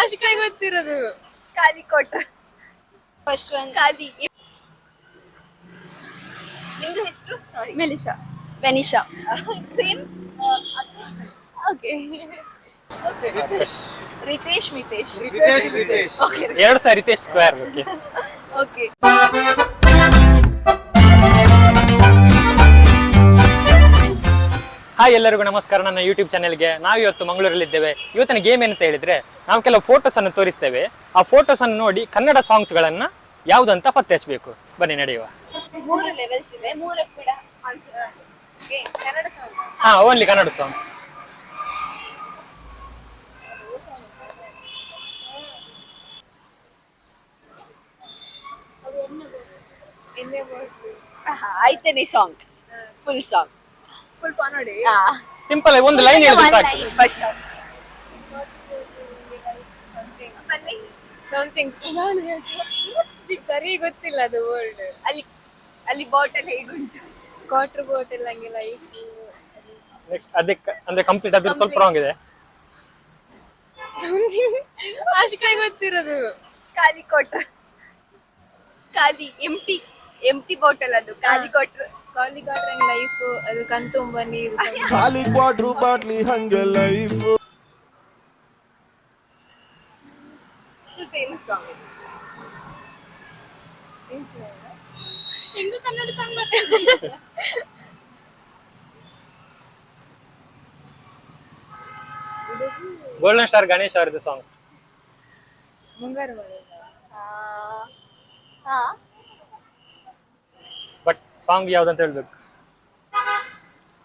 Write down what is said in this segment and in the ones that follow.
ಅಷ್ಟೇ ಗೊತ್ತಿರೋದು. ಕಾಲಿಕೋಟ first one ಖಾಲಿ. ನಿಮ್ದು ಹೆಸರು? Sorry Melisha. Venisha same okay Ritesh Mitesh Ritesh Ritesh okay ಎರಡು ಸಹ Ritesh square okay okay hi ಎಲ್ಲರಿಗೂ ನಮಸ್ಕಾರ. ನನ್ನ ಯೂಟ್ಯೂಬ್ ಚಾನಲ್ಗೆ ನಾವು ಇವತ್ತು ಮಂಗಳೂರಲ್ಲಿದ್ದೇವೆ. ಇವತ್ತಿನ ಗೇಮ್ ಏನಂತ ಹೇಳಿದ್ರೆ ನಾವು ಕೆಲವು ಫೋಟೋಸ್ ಅನ್ನು ತೋರಿಸ್ತೇವೆ. ಆ ಫೋಟೋಸ್ ಅನ್ನು ನೋಡಿ ಕನ್ನಡ ಸಾಂಗ್ಸ್ ಗಳನ್ನ ಯಾವುದಂತ ಪತ್ತೆ ಹಚ್ಚಬೇಕು ಬನ್ನಿ ನಡೆಯುವ. ಹಾ ಓನ್ಲಿ ಕನ್ನಡ ಸಾಂಗ್ಸ್ ಆಯ್ತೇನೆ ಸಾಂಗ್ ಫುಲ್ ಸಾಂಗ್ ಫುಲ್ ಪಾ ನೋಡಿ ಸಿಂಪಲ್ ಒಂದು ಲೈನ್ ಹೇಳಿದ್ರೆ ಸಾಕು. ಫಸ್ಟ್ ಸಮಥಿಂಗ್ ಸರಿ ಗೊತ್ತಿಲ್ಲ ಅದು ವರ್ಡ್ ಅಲ್ಲಿ ಅಲ್ಲಿ ಬಾಟಲ್ ಹೇಗುಂಟು ಕ್ವಾರ್ಟರ್ ಬಾಟಲ್ ಹಂಗೆ ಲೈಫ್ ನೆಕ್ಸ್ಟ್ ಅದಕ್ಕೆ ಅಂದ್ರೆ ಕಂಪ್ಲೀಟ್ ಅದ್ರ ಸ್ವಲ್ಪ ರಾಂಗ್ ಇದೆ. ಅಷ್ಟೇ ಗೊತ್ತಿರೋದು. ಖಾಲಿ ಕ್ವಾರ್ಟರ್ ಖಾಲಿ ಎಂಟಿ ಎಂಟಿ ಬಾಟಲ್ ಅದು. ಖಾಲಿ ಕೊಟ್ರು ಕಾಲಿ ಕ್ವಾರ್ಟರ್ ಹಂಗೆ ಲೈಫ್ ಅದು ಕಣ್ತುಂಬ ನೀರು ಖಾಲಿ ಕ್ವಾಟ್ರು ಬಾಟ್ಲಿ ಹಂಗೆ ಲೈಫ್ ಫೇಮಸ್ ಸಾಂಗ್ ಹೆಂಗು Kannada song golden star Ganesh ಅವರದ್ದು ಸಾಂಗ್ ಮುಂಗಾರು ಮಳೆ ಹಾ ಬಟ್ ಸಾಂಗ್ ಯಾವ್ದಂತ ಹೇಳ್ಬೇಕು?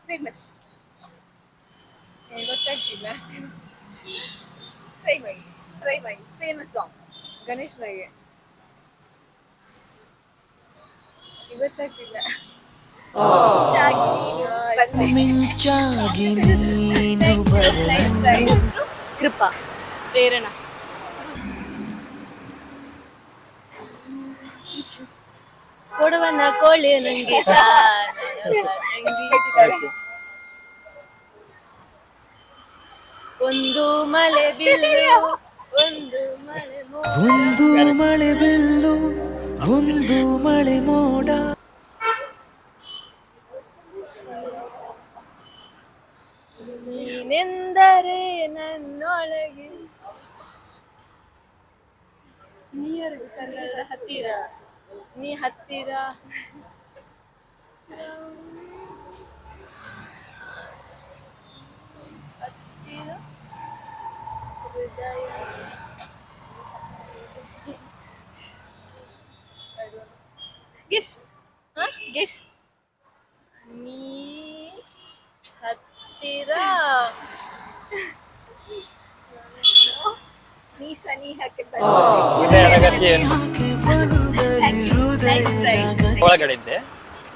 ಫೇಮಸ್ ಗೊತ್ತಾಗ್ತಿಲ್ಲ. ಟ್ರೈ ಮಾಡಿ ಟ್ರೈ ಮಾಡಿ. ಫೇಮಸ್ ಸಾಂಗ್ ಗಣೇಶ್ ನಾಗೆ ಗೊತ್ತಾಗ್ತಿಲ್ಲ. ಚಾಗಿ ನೀನು ಬಂದೆ ಮಿಂಚಾಗಿ ನೀನು ಬರ Nice try. ಹೆಸ್ರು? ಕೃಪಾ. ಪ್ರೇರಣಾ. ಕೊಡುವನ ಕೋಳಿ ನಂಗೆ. ಒಂದು ಮಳೆ ಬಿಲ್ಲು ಒಂದು ಮಳೆ ಮೋಡ. ಒಂದು ಮಳೆ ಬಿಲ್ಲು ಒಂದು ಮಳೆ ಮೋಡ. ನೀನೆಂದರೆ ನನ್ನೊಳಗೆ. ನೀರು ಕನ್ನಡ ಹತ್ತಿರ. ನೀ ಹತ್ತಿರ ಹತ್ತಿರ ಹೃದಯ ಗೆಸ್ ಗೆಸ್ ನೀ ಹತ್ತಿರ ನೀ ಸನಿಹಕ್ಕೆ ಹೃದಯದ ಗತಿಯನ್ನು ನೈಸ್ ಟ್ರೈ ಒಳಗಡೆ ಇದ್ದೆ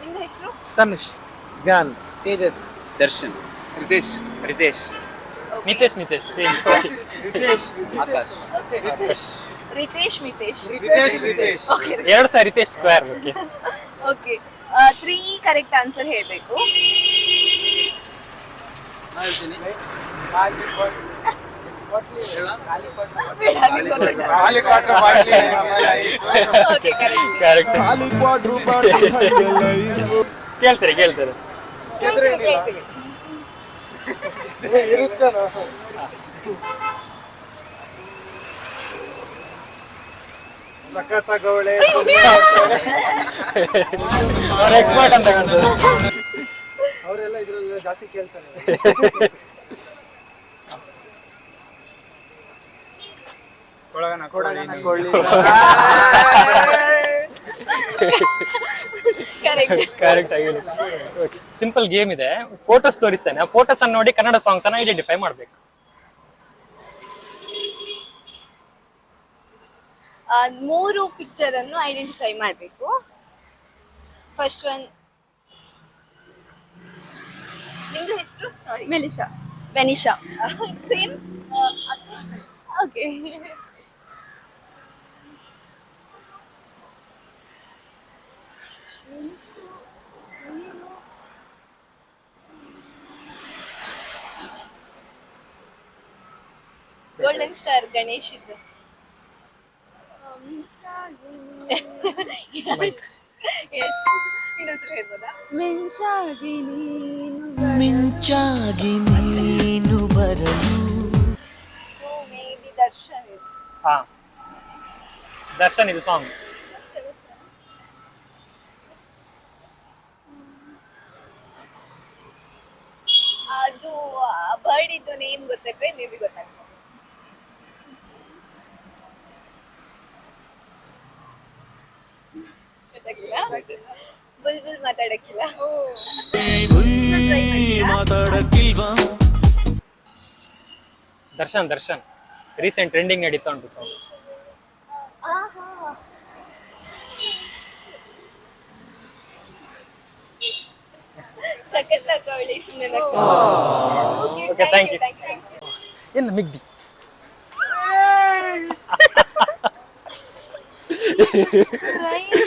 ನಿಮ್ದು ಹೆಸರು? ತನುಷ್ ಜ್ಞಾನ್ ತೇಜಸ್. ದರ್ಶನ್. ರಿತೇಶ್. ರಿತೇಶ್. ನಿತೇಶ್ ನಿತೇಶ್ ಸೇಮ್ ರಿತೇಶ್ ರಿತೇಶ್ ಮಿತೇಶ್. ರಿತೇಶ್ ರಿತೇಶ್ ಓಕೆ ಎರಡು ಸಾರಿ Ritesh square okay okay three correct answer ಹೇಳಬೇಕು. ಖಾಲಿ ಕ್ವಾಟ್ರು ಕೇಳ್ತಾರೆ ಕೇಳ್ತಾರೆ. ಎಕ್ಸ್ಪರ್ಟ್ ಅಂತ ಅವರೆಲ್ಲ ಇದ್ರಲ್ಲಿ ಜಾಸ್ತಿ ಕೇಳ್ತಾರೆ ಕೊಡಗನ ಕೊಡಗನ ಕೊಳ್ಳಿ ಕರೆಕ್ಟ್ ಕರೆಕ್ಟ್ ಆಗಿ ಸಿಂಪಲ್ ಗೇಮ್ ಇದೆ. ಫೋಟೋಸ್ ತೋರಿಸ್ತೇನೆ. ಆ ಫೋಟೋಸ್ ಅನ್ನು ನೋಡಿ ಕನ್ನಡ ಸಾಂಗ್ಸ್ ಅನ್ನ ಐಡೆಂಟಿಫೈ ಮಾಡ್ಬೇಕು. ಮೂರು ಪಿಕ್ಚರ್ ಅನ್ನು ಐಡೆಂಟಿಫೈ ಮಾಡಬೇಕು. ಫಸ್ಟ್ ಒನ್ ನಿಮ್ದು ಹೆಸರು? Sorry Melisha. Venisha same okay golden star Ganesh ಇದ್ದು ಎಸ್ ಇನ್ನೊಂದ್ಸಲ ಹೇಳ್ಬೋದಾ? ಮಿಂಚಾಗಿ ನೀನು ಮಿಂಚಾಗಿ ನೀನು ಬರಲು. ಮೇ ಬಿ ದರ್ಶನ್ ಇದು. ಹಾ. ದರ್ಶನ್ ಇದು ಸಾಂಗ್ ಅದು ಬರ್ಡ್ ಇದ್ದು ನೇಮ್ ಗೊತ್ತಾಗ್ತದೆ ಮೇ ಬಿ ಗೊತ್ತಾಗ್ತದೆ ಗೊತ್ತಾಗ್ಲಿಲ್ಲ ಬುಲ್ಬುಲ್ ಬುಲ್ ಮಾತಾಡಕ್ಕಿಲ್ಲ? ಮಾತಾಡಕ್ಕಿಲ್ವಾ? ದರ್ಶನ್ ದರ್ಶನ್. ರೀಸೆಂಟ್ ಟ್ರೆಂಡಿಂಗ್ ನಡೀತಾ ಉಂಟು ಸಾಂಗ್ ಸುಮ್ಮನೆ Okay, thank you. ಏನು ಮಿಗ್ದಿ?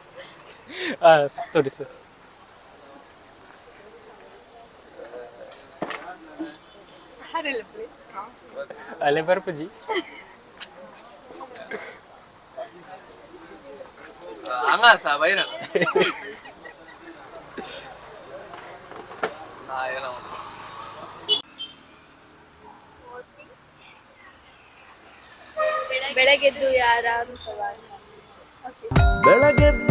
ತೋರಿಸು. ಅಲ್ಲೇ ಬರ್ಪುಜಿ ಹಂಗ ಸಾ ಬೈರ ಬೆಳಗ್ಗೆದ್ದು ಯಾರ ಬೆಳಗೆದ್ದು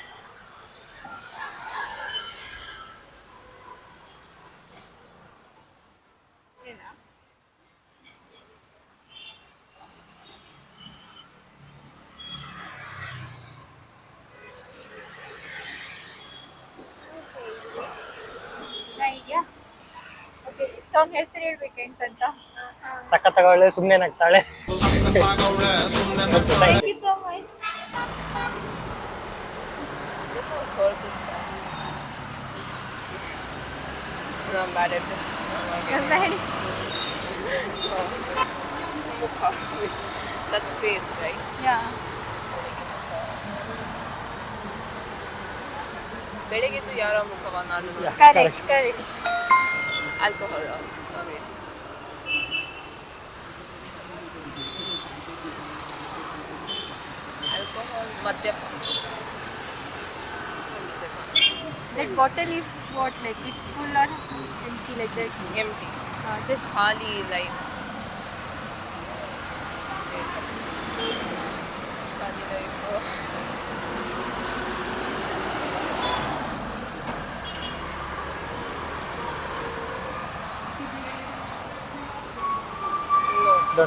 ಸಾಂಗ್ ಹೆಸರು ಹೇಳ್ಬೇಕಂತ ತಗೊಳ್ಳೆ ಸುಮ್ಮನೆ ನಗ್ತಾಳೆ. I'm bad at this. That's face, right? ಬೆಳಗ್ಗೆದ್ದು ಯಾರ ಮುಖವ ನಾನು correct correct alcohol of it. Alcohol, madhyam. That bottle is what like it's full or empty like that? Empty. Uh, just Khali like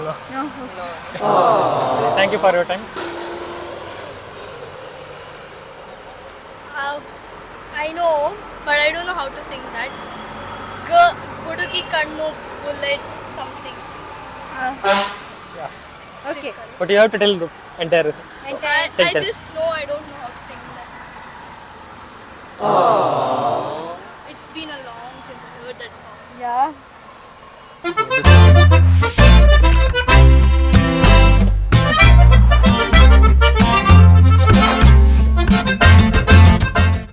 No. Thank you for your time. Uh, I know, but I don't know how to sing that. Guduki Kannu Bullet something. Uh, yeah. Okay. But you have to tell the entire, sentence. I, I just know I don't know how to sing that. Aww. It's been a long since I heard that song. Yeah.